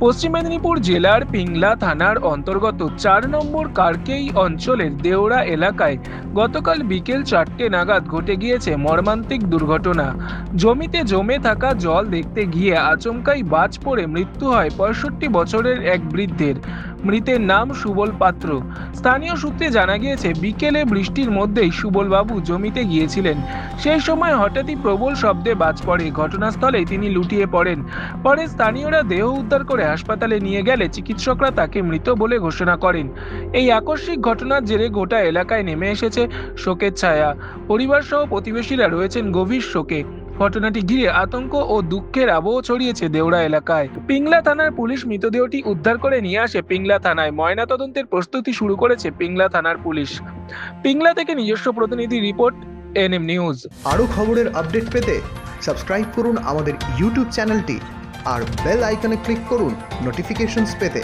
পশ্চিম মেদিনীপুর জেলার পিংলা থানার অন্তর্গত চার নম্বর কার্কেই অঞ্চলের দেওড়া এলাকায় গতকাল বিকেল চারটে নাগাদ ঘটে গিয়েছে মর্মান্তিক দুর্ঘটনা। জমিতে জমে থাকা জল দেখতে গিয়ে আচমকাই বাজ পড়ে মৃত্যু হয় পঁয়ষট্টি বছরের এক বৃদ্ধের। মৃতের নাম সুবল পাত্র। স্থানীয় সূত্রে জানা গিয়েছে, বিকেলে বৃষ্টির মধ্যেই সুবলবাবু জমিতে গিয়েছিলেন। সেই সময় হঠাৎই প্রবল শব্দে বাজ পড়ে। ঘটনাস্থলে তিনি লুটিয়ে পড়েন। পরে স্থানীয়রা দেহ উদ্ধার করে হাসপাতালে নিয়ে গেলে চিকিৎসকরা তাকে মৃত বলে ঘোষণা করেন। এই আকস্মিক ঘটনার জেরে গোটা এলাকায় নেমে এসেছে শোকের ছায়া। পরিবার সহ প্রতিবেশীরা রয়েছেন গভীর শোকে। ঘটনাটি ঘিরে আতঙ্ক ও দুঃখের আবহ ছড়িয়েছে দেওড়া এলাকায়। পিংলা থানার পুলিশ মৃতদেহটি উদ্ধার করে নিয়ে আসে পিংলা থানায়। ময়নাতদন্তের প্রস্তুতি শুরু করেছে পিংলা থানার পুলিশ। পিংলা থেকে নিজস্ব প্রতিনিধি রিপোর্ট, এনএম নিউজ। আরও খবরের আপডেট পেতে সাবস্ক্রাইব করুন আমাদের ইউটিউব চ্যানেলটি আর বেল আইকনে ক্লিক করুন নোটিফিকেশনস পেতে।